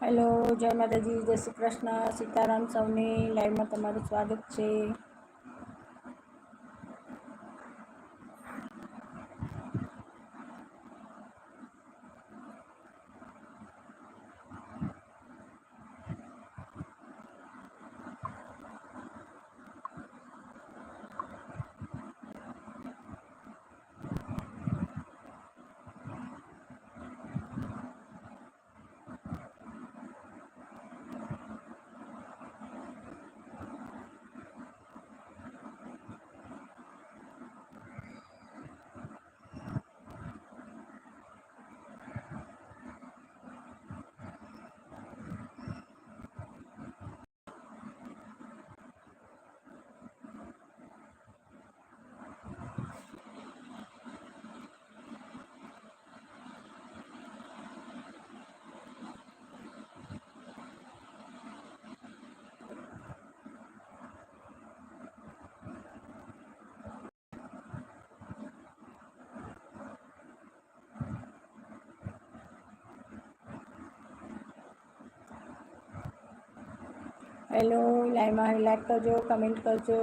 Hello જય માતાજી જય શ્રી કૃષ્ણ સીતારામ સૌને લાઈવમાં તમારું સ્વાગત છે. હેલો લાઈવમાં લાઈક કરજો કમેન્ટ કરજો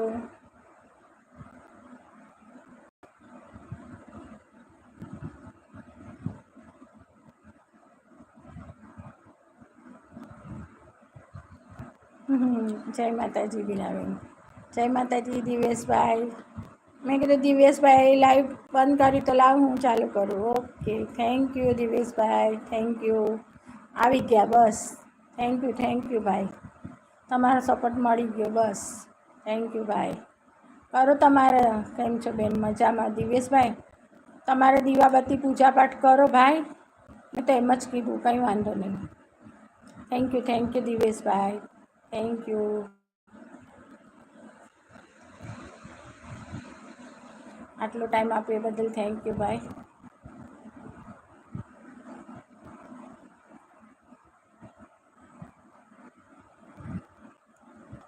જય માતાજી બીનાબેન જય માતાજી દિવેશભાઈ મેં કીધું દિવેશભાઈ લાઈવ બંધ કરી તો લાવ હું ચાલુ કરું okay thank you Diveshbhai thank you આવી ગયા બસ થેન્ક યુ થેન્ક યુ ભાઈ તમારો સપોર્ટ મળી ગયો, બસ. થેન્ક યુ ભાઈ કરો તમારે, કેમ છો બેન? મજામાં? દિવેશભાઈ તમારે દીવાબત્તી પૂજાપાઠ કરો, ભાઈ. મેં તો એમ જ કીધું, કંઈ વાંધો નહીં. Thank you thank you Diveshbhai thank you આટલો ટાઈમ આપ્યો બદલ થેન્ક યુ ભાઈ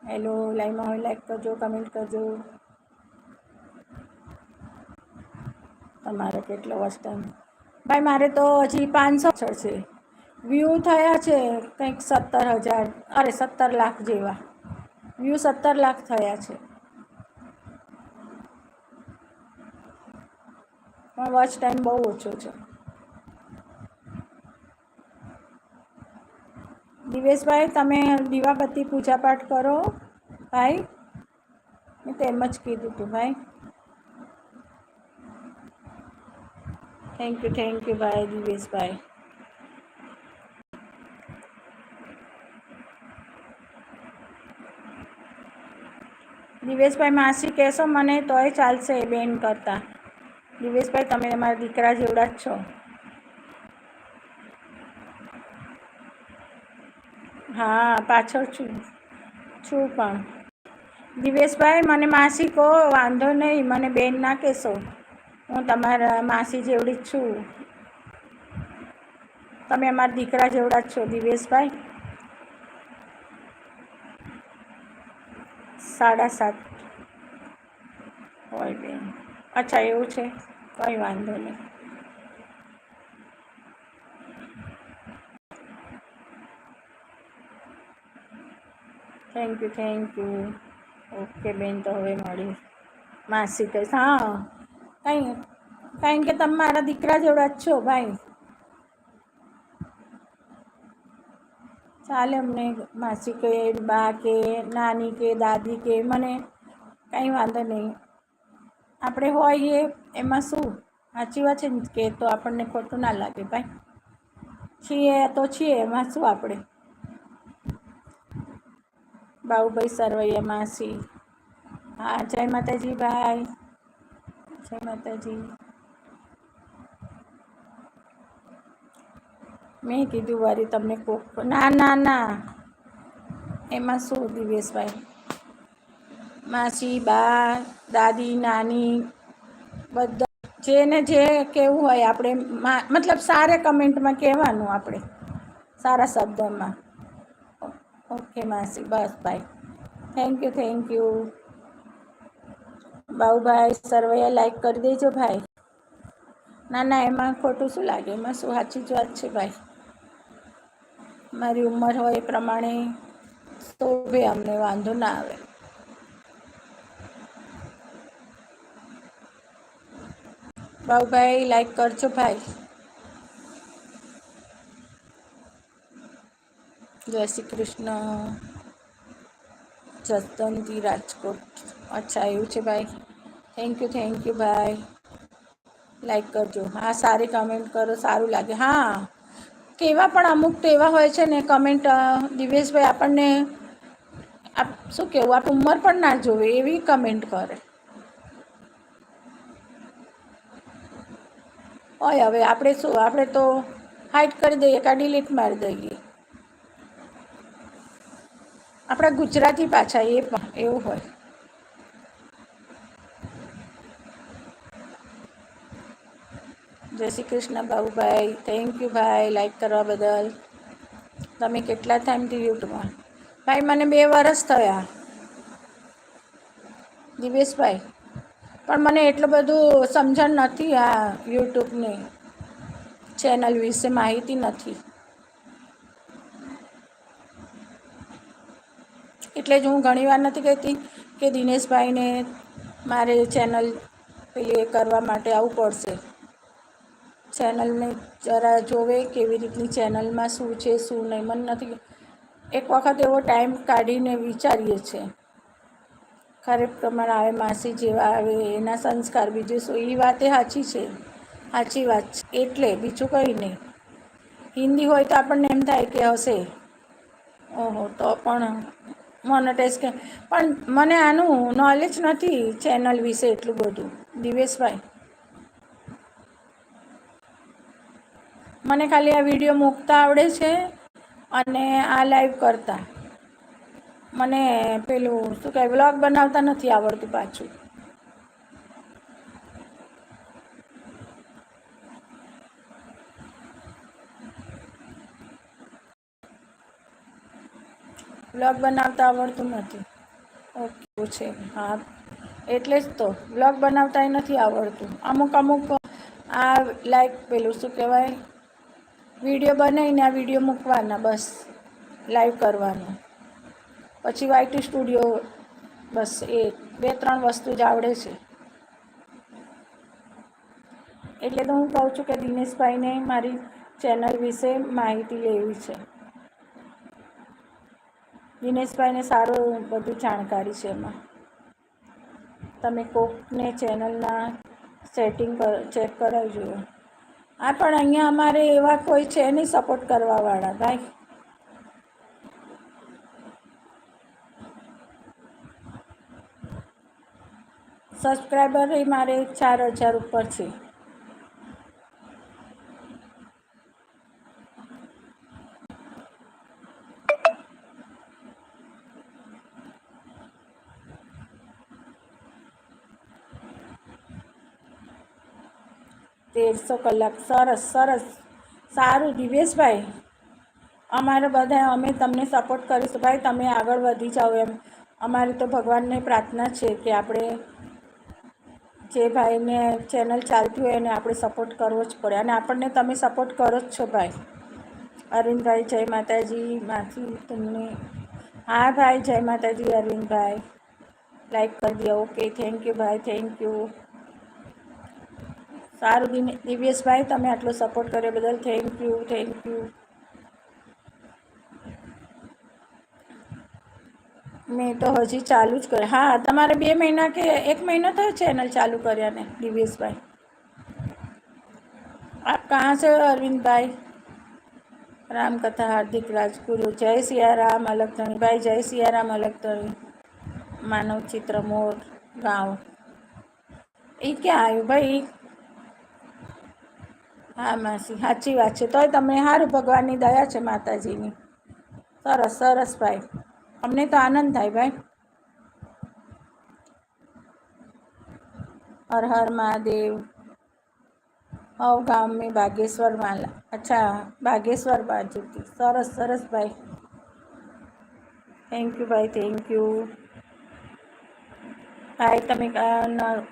હેલો લાઈવમાં હોય, લાઈક કરજો, કમેન્ટ કરજો. તમારે કેટલો વોચ ટાઈમ? ભાઈ, મારે તો હજી પાંચસો છ. વ્યૂ થયા છે કંઈક સત્તર હજાર, અરે સત્તર લાખ જેવા. વ્યૂ સત્તર લાખ થયા છે. પણ વોચ ટાઈમ બહુ ઓછો છે. દિવેશભાઈ, તમે દીવાબત્તી પૂજાપાઠ કરો. ભાઈ, મેં તો એમ જ કીધું હતું ભાઈ. થેન્ક યુ થેન્ક યુ ભાઈ, દિવેશભાઈ. દિવેશભાઈ, માસી કહેશો મને તોય ચાલશે બેન કરતા. દિવેશભાઈ, તમે અમારા દીકરા જેવડા જ છો. હા, પાછળ છું. છું પણ. દિવેશભાઈ, મને માસી કહો વાંધો નહીં, મને બેન ના કહેશો. હું તમારા માસી જેવડી જ છું. તમે અમારા દીકરા જેવડા જ છો, દિવેશભાઈ. સાડા સાત. હોય બેન. અચ્છા, એવું છે. કંઈ વાંધો નહીં. Thank you thank you okay બેન, તો હવે મળી. માસી કહીશ હા, કંઈ કારણ કે તમે મારા દીકરા જેવડા જ છો, ભાઈ. ચાલે અમને, માસી કે બા કે, નાની કે, દાદી કે, મને કંઈ વાંધો નહીં. આપણે હોઈએ, એમાં શું? સાચી વાત છે ને કે, તો આપણને ખોટું ના લાગે, ભાઈ. છીએ તો છીએ, એમાં શું આપણે? બાબુભાઈ સરવૈયા માસી હા, જય માતાજી ભાઈ. જય માતાજી. મેં કીધું વારી તમને કોક ના ના ના. એમાં શું દિવેશભાઈ માસી, બા, દાદી, નાની, બધા. જેને જે કેવું હોય આપણે મતલબ સારા કમેન્ટમાં કહેવાનું આપણે, સારા શબ્દમાં. ઓકે માસી બસ ભાઈ thank you thank you Baubhai, Sarvaiya like કરી દેજો, ભાઈ. ના ના, એમાં ખોટું શું લાગે? એમાં શું સાચી જ વાત છે, ભાઈ? મારી ઉંમર હોય એ પ્રમાણે તો બી અમને, વાંધો ના આવે. બાઉભાઈ લાઈક કરજો, ભાઈ. જય શ્રી કૃષ્ણ. જસદનથી રાજકોટ. અચ્છા, એવું છે ભાઈ. થેન્ક યુ થેન્ક યુ ભાઈ. લાઈક કરજો. હા, સારી કમેન્ટ કરો, સારું લાગે. હા, કેવા પણ અમુક તો એવા હોય છે ને કમેન્ટ દિવેશભાઈ આપણને આપ શું કહેવું આપ ઉંમર પણ ના જોવે, એવી કમેન્ટ કરે. હોય હવે આપણે શું, આપણે તો હાઇટ કરી દઈએ કાં ડિલીટ મારી દઈએ. આપણા ગુજરાતી પાછા એ પણ એવું હોય. જય શ્રી કૃષ્ણ બાબુભાઈ થેન્ક યુ ભાઈ લાઈક કરવા બદલ. તમે કેટલા ટાઈમથી યુટ્યુબમાં? ભાઈ, મને બે વરસ થયા. દિવેશભાઈ, પણ મને એટલું બધું સમજણ નથી આ યુટ્યુબની ચેનલ વિશે, માહિતી નથી. એટલે જ હું ઘણીવાર નથી કહેતી કે દિનેશભાઈને મારે ચેનલ પેલી એ કરવા માટે આવવું પડશે. ચેનલને જરા જોવે કેવી રીતની ચેનલમાં શું છે, શું નહીં, મને નથી. એક વખત એવો ટાઈમ કાઢીને વિચારીએ છીએ. ખરે પ્રમાણે આવે માસી જેવા આવે, એના સંસ્કાર બીજું શું એ વાતે સાચી છે. સાચી વાત છે. એટલે બીજું કંઈ નહીં. હિન્દી હોય તો આપણને એમ થાય કે હશે. ઓહો, તો પણ મોનોટાઈઝ કે પણ મને આનું નોલેજ નથી ચેનલ વિશે એટલું બધું. દિવેશભાઈ. મને ખાલી આ વીડિયો મૂકતા આવડે છે અને આ લાઈવ કરતા. મને પેલું શું કહેવાય વ્લોગ બનાવતા નથી આવડતું પાછું. વ્લોગ બનાવતા આવડતું નથી. ઓકે, છે. હા, એટલે જ તો. વ્લોગ બનાવતા નથી આવડતું. અમુક અમુક આ લાઈક પેલું શું કહેવાય? વીડિયો બનાવીને આ વીડિયો મૂકવાના બસ લાઈવ કરવાનો. પછી વાયટી સ્ટુડિયો બસ એ બે ત્રણ વસ્તુ જ આવડે છે. એટલે તો હું કહું છું કે દિનેશભાઈને મારી ચેનલ વિશે માહિતી લેવી છે. દિનેશભાઈને સારું બધું જાણકારી છે એમાં. તમે કોકને ચેનલના સેટિંગ ચેક કરાવજો. હા પણ અહીંયા અમારે એવા કોઈ છે નહીં સપોર્ટ કરવાવાળા ભાઈ સબસ્ક્રાઈબર મારે ચાર હજાર ઉપર છે. તેરસો કલાક. સરસ સરસ. સારું, દિવેશભાઈ. અમારે બધા અમે તમને સપોર્ટ કરીશું. ભાઈ, તમે આગળ વધી જાઓ એમ. અમારી તો ભગવાનને પ્રાર્થના છે કે આપણે જે ભાઈને ચેનલ ચાલતી હોય એને આપણે સપોર્ટ કરવો જ પડે. અને આપણને તમે સપોર્ટ કરો જ છો ભાઈ. અરવિંદભાઈ, જય માતાજી. માથી તમને હા ભાઈ, જય માતાજી અરવિંદભાઈ. લાઈક કરી દો. ઓકે થેન્ક યુ ભાઈ. થેન્ક યુ સારું દિવ્યેશભાઈ, તમે આટલો સપોર્ટ કર્યો બદલ થેન્ક યુ થેન્ક યુ મેં તો હજી ચાલુ જ કર્યા. હા, તમારે બે મહિના કે એક મહિનો થયો ચેનલ ચાલુ કર્યાને, દિવ્યેશભાઈ? આપ કહાં સે અરવિંદભાઈ? રામકથા, હાર્દિક રાજગુરુ, જય સિયારામ અલગધણીભાઈ જય સિયારામ અલગધણી માનવ ચિત્ર મોર, ગાંવ. એ ક્યાં આવ્યું ભાઈ? હા, માસી, સાચી વાત છે. તોય તમને સારું ભગવાનની દયા છે માતાજીની. સરસ સરસ ભાઈ. અમને તો આનંદ થાય ભાઈ. હર હર મહાદેવ. હવ ગામ મેં બાગેશ્વર માલા. અચ્છા, બાગેશ્વર બાજુથી. સરસ સરસ ભાઈ. થેન્ક યુ ભાઈ થેન્ક યુ ભાઈ, તમે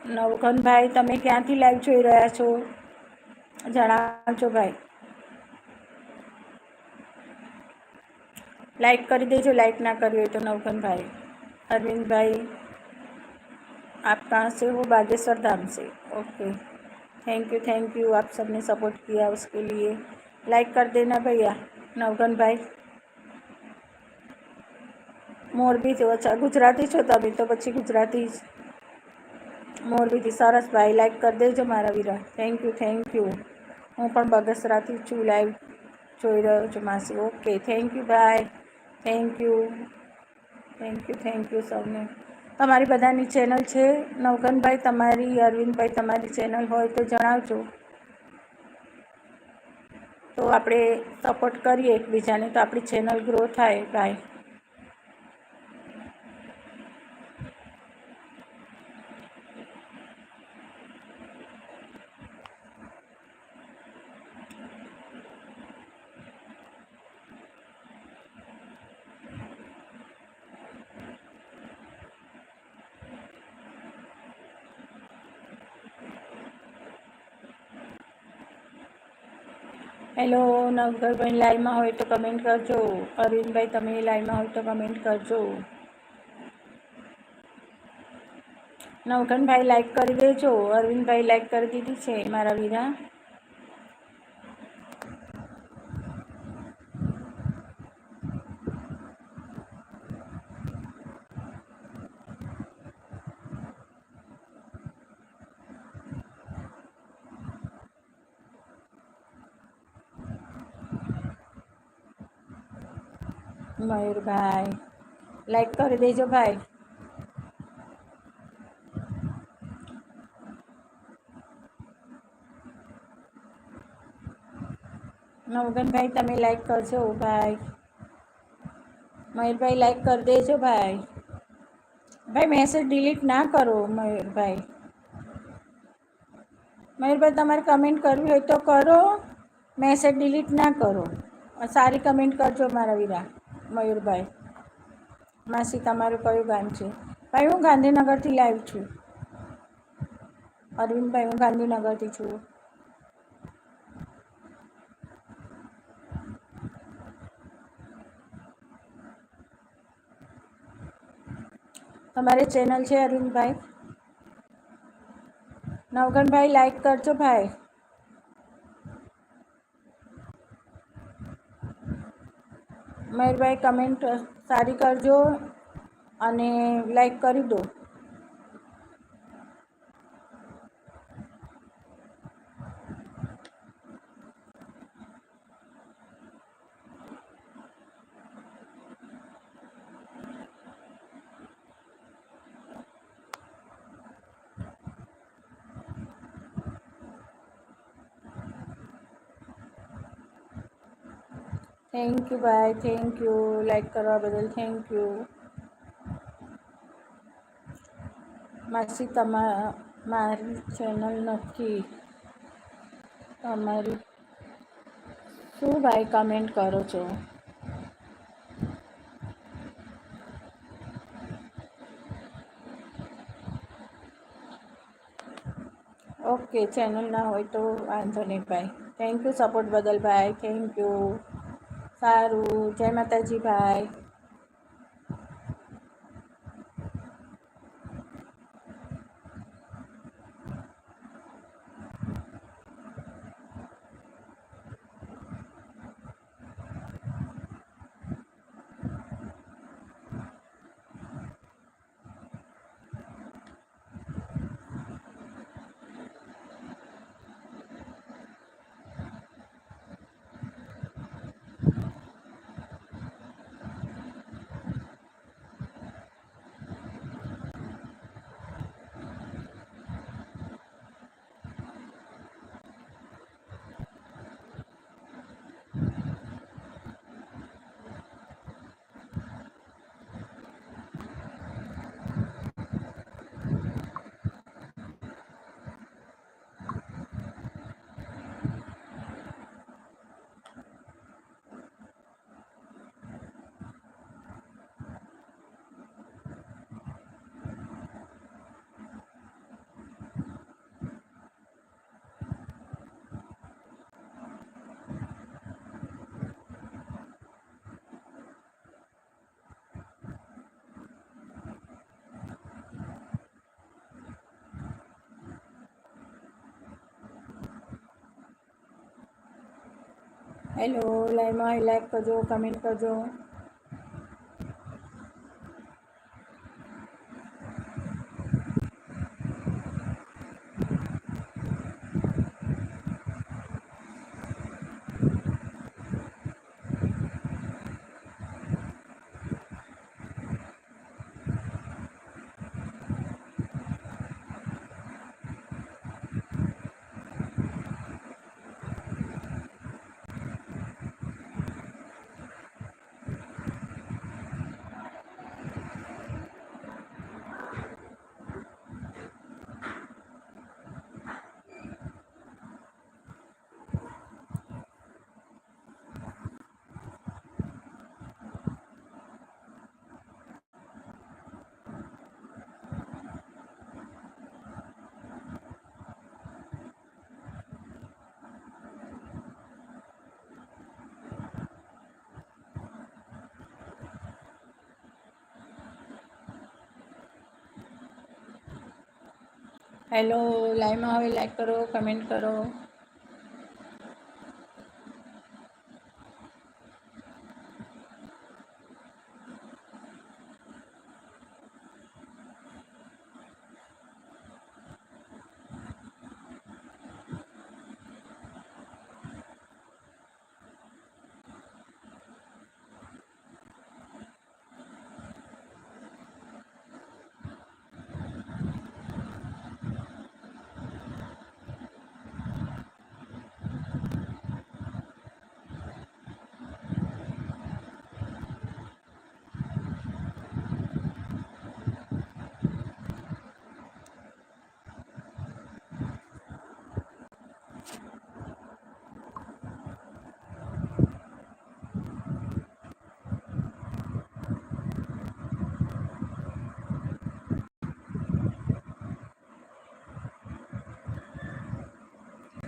નવઘનભાઈ તમે ક્યાંથી લાઈવ જોઈ રહ્યા છો? જણાવજો ભાઈ लाइक कर दीजिए लाइक ना करिए तो नौकन भाई अरविंद भाई आप कहाँ से हो बागेश्वर धाम से okay thank you thank you आप सबने सपोर्ट किया उसके लिए लाइक कर देना भैया नवगन भाई મોરબીથી અચ્છા ગુજરાતી છો તમે તો પછી ગુજરાતી જ મોરબીથી સરસ ભાઈ લાઈક કરી દેજો મારા વીરા થેન્ક યુ થેન્ક યુ હું પણ બગસરાથી છું લાઈવ જોઈ રહ્યો છું માસી. ઓકે થેન્ક યુ ભાઈ. Thank you thank you thank you સૌને. તમારી બધાની ચેનલ છે નવગનભાઈ, તમારી, અરવિંદભાઈ, તમારી ચેનલ હોય તો જણાવજો. તો આપણે સપોર્ટ કરીએ એકબીજાને, તો આપણી ચેનલ ગ્રો થાય ભાઈ. હેલો નવઘરભાઈ લાઈવમાં હોય તો કમેન્ટ કરજો. અરવિંદભાઈ, તમે લાઈવમાં હોય તો કમેન્ટ કરજો. નવઘનભાઈ લાઈક કરી દેજો. અરવિંદભાઈ લાઈક કરી દીધી છે, મારા વીરા. મયુરભાઈ લાઈક કરી દેજો ભાઈ નવગનભાઈ તમે લાઈક કરજો ભાઈ મયુરભાઈ લાઈક કરી દેજો ભાઈ ભાઈ મેસેજ ડિલીટ ના કરો મયુરભાઈ મયુરભાઈ તમારે કમેન્ટ કરવી હોય તો કરો મેસેજ ડિલીટ ના કરો સારી કમેન્ટ કરજો મારા વીરા મયુરભાઈ. માસી, તમારું કયું ગામ છે? ભાઈ, હું ગાંધીનગરથી લાઈવ છું. અરવિંદભાઈ, હું ગાંધીનગરથી છું. તમારે ચેનલ છે અરવિંદભાઈ? નવગણભાઈ, લાઈક કરજો ભાઈ. મયુરભાઈ કમેન્ટ સારી કરજો અને લાઈક કરી દો. થેન્ક યુ ભાઈ થેન્ક યુ લાઈક કરવા બદલ. થેન્ક યુ માસી, તમા, મારી ચેનલ નથી. તમારી શું ભાઈ કમેન્ટ કરો છો? ઓકે ચેનલ ના હોય તો વાંધો નહીં ભાઈ. થેન્ક યુ સપોર્ટ બદલ ભાઈ. થેન્ક યુ સારું. જય માતાજી ભાઈ હેલો લાઈવમાં લાઈક કરજો કમેન્ટ કરજો હેલો લાઈવમાં હવે લાઈક કરો કમેન્ટ કરો.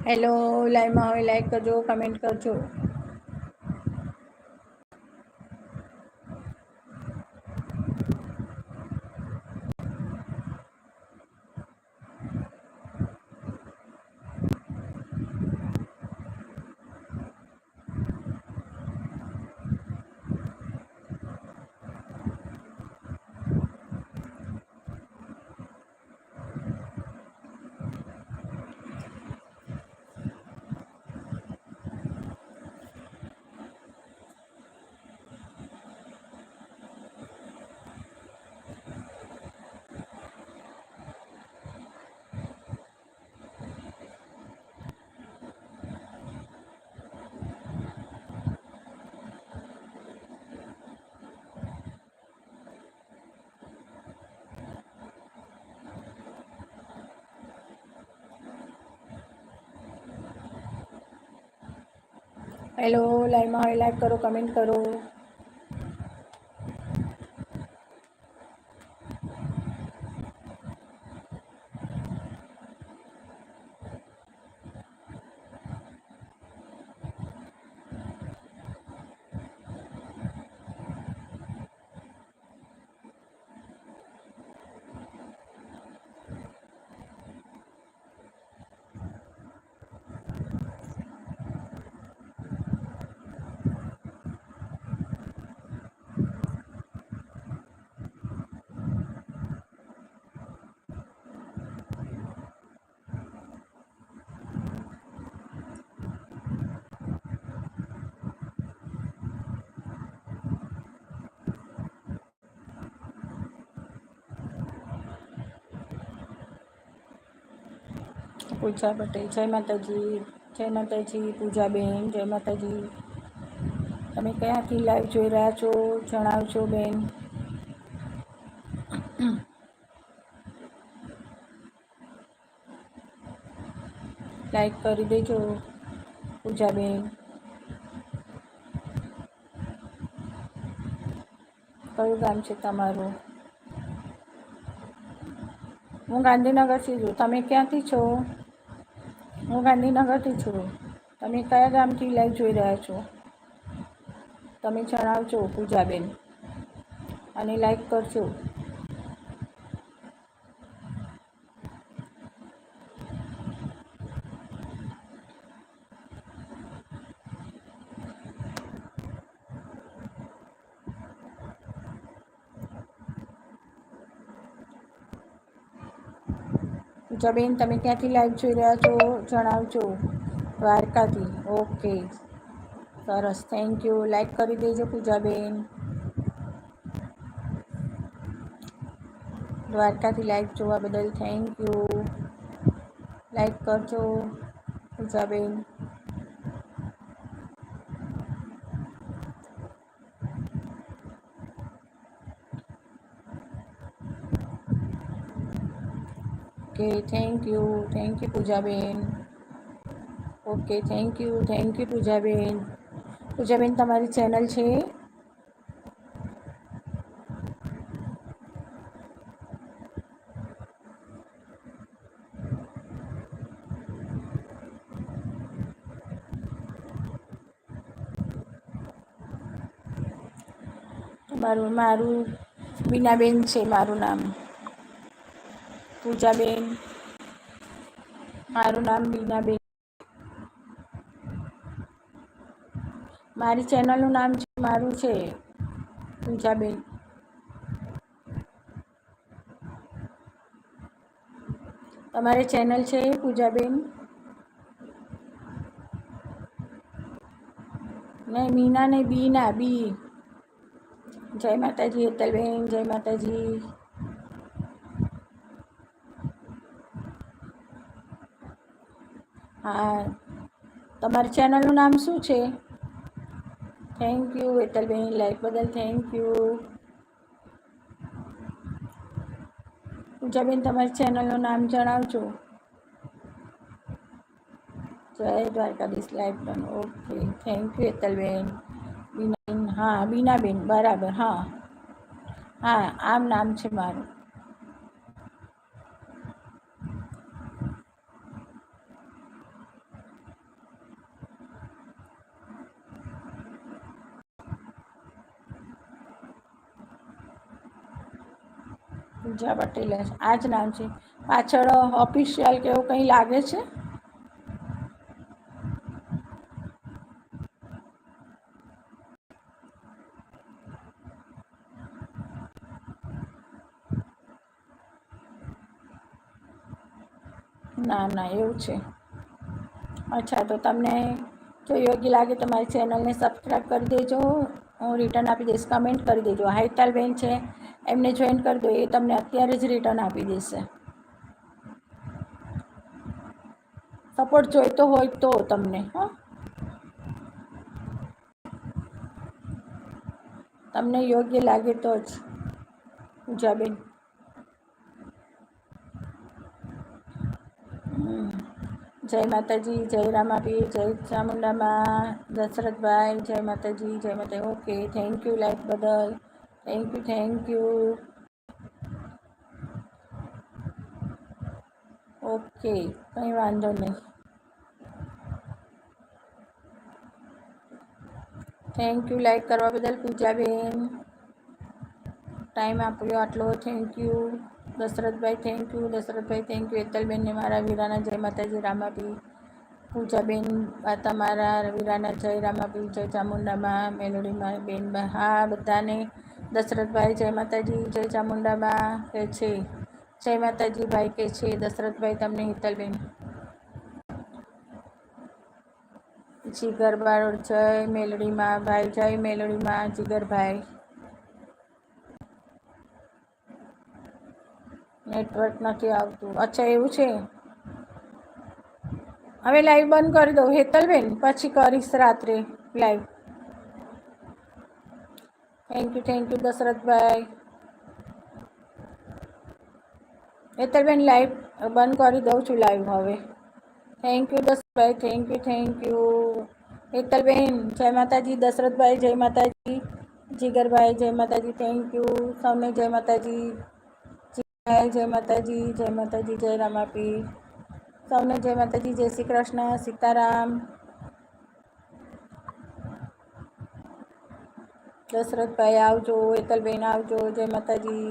હેલો લાઈવમાં હવે લાઈક કરજો કમેન્ટ કરજો. હેલો લાઈવમાં હવે લાઈક કરો કમેન્ટ કરો. પૂજા પટેલ જય માતાજી જય માતાજી, પૂજાબેન, જય માતાજી. તમે ક્યાંથી લાઈવ જોઈ રહ્યા છો? જણાવજો, બેન. લાઈક કરી દેજો, પૂજાબેન. કયું ગામ છે તમારું? હું ગાંધીનગરથી છું. તમે ક્યાંથી છો? હું ગાંધીનગરથી છું. તમે કયા ગામથી લાઈવ જોઈ રહ્યા છો? તમે જણાવજો પૂજાબેન. અને લાઈક કરજો. પૂજાબેન તમે ક્યાંથી લાઈવ જોઈ રહ્યા છો? જણાવજો. દ્વારકાથી. ઓકે સરસ. થેન્ક યુ લાઈક કરી દેજો પૂજાબેન. દ્વારકાથી લાઈવ જોવા બદલ થેન્ક યુ લાઈક કરજો Poojaben. Okay thank you thank you Poojaben okay thank you thank you Poojaben Poojaben તમારી ચેનલ છે? મારું મારું બીનાબેન છે મારું નામ. પૂજાબેન, મારું નામ બીનાબેન મારી ચેનલનું નામ છે મારું છે, પૂજાબેન. તમારે ચેનલ છે પૂજાબેન? નહીં મીના ને બીના બી. જય માતાજી, હેતલબેન, જય માતાજી. હા. તમારી ચેનલનું નામ શું છે? થેન્ક યુ હેતલબેન લાઈક બદલ થેન્ક યુ પૂજાબેન, તમારી ચેનલનું નામ જણાવજો. જય દ્વારકાધીશ લાઈફ પણ okay thank you Hetalben Binaben, હા, બીનાબેન, બરાબર, હા. હા, આમ નામ છે મારું. પૂજા પટેલ આ જ નામ છે. પાછળ ઓફિશિયલ કે એવું કંઈ લાગે છે? ના ના, એવું છે. અચ્છા, તો તમને જો યોગ્ય લાગે તો મારી ચેનલને સબસ્ક્રાઈબ કરી દેજો. હું રિટર્ન આપી દઈશ. કમેન્ટ કરી દેજો. હાઈતાલબેન છે. એમને જોઈન કરી દો, એ તમને અત્યારે જ રિટર્ન આપી દેશે. સપોર્ટ જોઈતો હોય તો તમને, હા. તમને યોગ્ય લાગે તો જ પૂજાબેન. જય માતાજી, જય રામાપીર, જય ચામુંડામાં, દશરથભાઈ, જય માતાજી, જય માતા ઓકે થેન્ક યુ લાઈફ બદલ. Thank you thank you okay કંઈ વાંધો નહીં. થેન્ક યુ લાઈક કરવા બદલ પૂજાબેન. ટાઈમ આપ્યો આટલો thank you Dashrathbhai thank you Dashrathbhai thank you એતલબેનને મારા વીરાના જય માતાજી, રામાપી. પૂજાબેન, આ તમારા વીરાના જય, રામાપી, જય ચામુંડામાં, મેલોડીમાં, બેન હા, બધાને દશરથભાઈ, જય માતાજી, જય ચામુંડામાં કહે છે? જય માતાજી ભાઈ કહે છે? દશરથભાઈ તમને હિતલબેન. જીગર બારોડ જય મેલડીમાં ભાઈ, જય મેલડીમાં જીગરભાઈ. નેટવર્ક નથી આવતું? અચ્છા, એવું છે? હવે લાઈવ બંધ કરી દઉં. હેતલબેન, પછી કરીશ રાત્રે live thank you thank you Dashrathbhai Hetalben live બંધ કરી દઉં છું લાઈવ હવે. Thank you Dashrathbhai thank you thank you Hetalben જય માતાજી દશરથભાઈ જય માતાજી. જીગરભાઈ જય માતાજી થેન્ક યુ સૌને જય માતાજી. જીગરભાઈ જય માતાજી જય માતાજી, જય રામાપી. સૌને જય માતાજી, જય શ્રી કૃષ્ણ, સીતારામ. દશરથભાઈ આવજો હેતલબેન આવજો જય માતાજી.